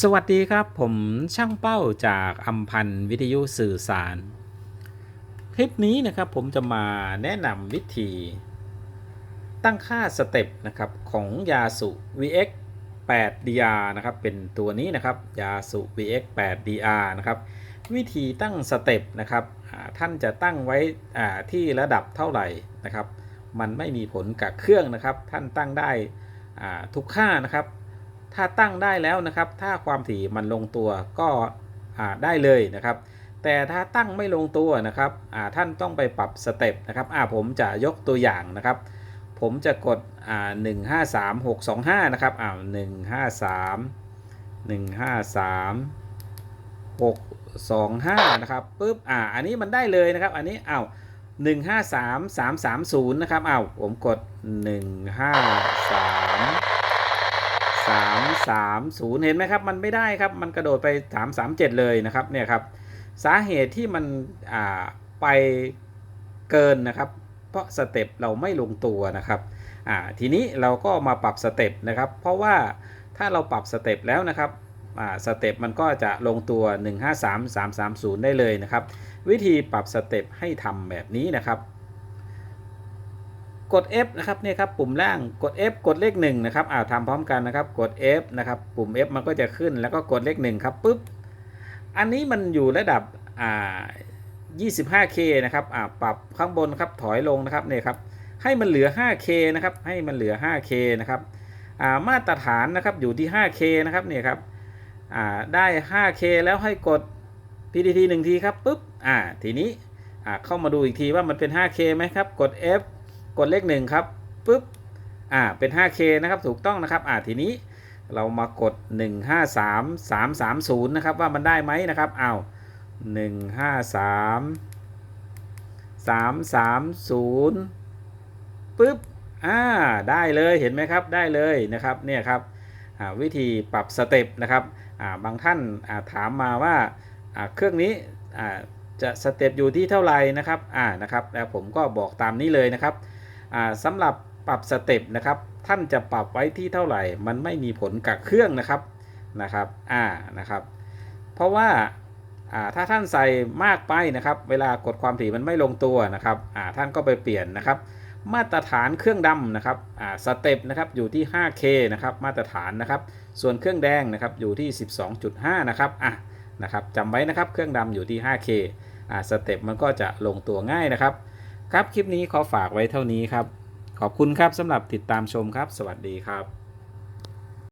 สวัสดีครับผมช่างเป้าจากอัมพันธ์วิทยุสื่อสาร คลิปนี้นะครับผมจะมาแนะนำวิธี ตั้งค่าสเต็ปนะครับของยาสุ VX 8 DR นะครับเป็นตัวนี้นะครับยาสุ VX 8 DR นะครับวิธีตั้งสเต็ปนะครับท่านจะตั้งไว้ที่ระดับเท่าไหร่นะครับ มันไม่มีผลกับเครื่องนะครับ ท่านตั้งได้ทุกค่านะครับ ถ้าตั้งได้แล้วนะครับ ถ้าความถี่มันลงตัวก็ได้เลยนะครับ แต่ถ้าตั้งไม่ลงตัวนะครับท่านต้องไปปรับสเต็ปนะครับผมจะยกตัวอย่างนะครับ ผมจะกดอ่าหนึ่งห้าสามหกสองห้านะครับอ่าหนึ่งห้าสามหนึ่งห้าสามหกสองห้านะครับปุ๊บอ่าอันนี้มันได้เลยนะครับ อันนี้อ้าวหนึ่งห้าสามสามสามศูนย์นะครับอ้าวผมกดหนึ่งห้าสาม สามสามศูนย์เห็นไหมครับ มันไม่ได้ครับ มันกระโดดไปสามสามเจ็ดเลยนะครับเนี่ยครับสาเหตุที่มันอ่าไปเกินนะครับ เพราะสเต็ปเราไม่ลงตัวนะครับอ่าทีนี้เราก็มาปรับสเต็ปนะครับ เพราะว่าถ้าเราปรับสเต็ปแล้วนะครับอ่าสเต็ปมันก็จะลงตัว 153330 ได้เลยนะครับ วิธีปรับสเต็ปให้ทำแบบนี้นะครับ กด F นะครับเนี่ยครับปุ่มล่างกด F กดเลข1นะครับอ่าทำพร้อมกันนะครับกด F นะครับปุ่ม F มันก็จะขึ้นแล้วก็กดเลข1ครับปุ๊บอันนี้มันอยู่ระดับอ่า 25K นะครับอ่าปรับข้างบนครับถอยลงนะครับเนี่ยครับให้มันเหลือ 5K นะครับให้มันเหลือ 5K นะครับอ่ามาตรฐานนะครับอยู่ที่ 5K นะครับเนี่ยครับอ่าได้ 5K แล้วให้กด PDT 1ทีครับปุ๊บอ่าทีนี้อ่าเข้ามาดูอีกทีว่ามันเป็น 5K ไหมครับกด F กดเลขหนึ่งครับปุ๊บอ่าเป็น 5K นะครับถูกต้องนะครับอ่าทีนี้เรามากด 153 330 นะครับ ว่ามันได้ไหมนะครับอ้าว153 330ปุ๊บอ่าได้เลยเห็นไหมครับได้เลยนะครับเนี่ยครับวิธีปรับสเต็ปนะครับอ่าบางท่านาถามมาว่าาเครื่องนี้จะสเต็ปอยู่ที่เท่าไหร่นะครับอ่านะครับแล้วผมก็บอกตามนี้เลยนะครับ สำหรับปรับสเต็ปนะครับ ท่านจะปรับไว้ที่เท่าไหร่ มันไม่มีผลกับเครื่องนะครับนะครับอ่านะครับ เพราะว่าถ้าท่านใส่มากไปนะครับ เวลากดความถี่มันไม่ลงตัวนะครับท่านก็ไปเปลี่ยนนะครับ มาตรฐานเครื่องดำนะครับสเต็ปนะครับอยู่ที่ 5K นะครับมาตรฐานนะครับ ส่วนเครื่องแดงนะครับอยู่ที่ 12.5 นะครับอะนะครับจำไว้นะครับเครื่องดำอยู่ที่ 5K อ่าสเต็ปมันก็จะลงตัวง่ายนะครับ ครับคลิปนี้ขอฝากไว้เท่านี้ครับ ขอบคุณครับสำหรับติดตามชมครับ สวัสดีครับ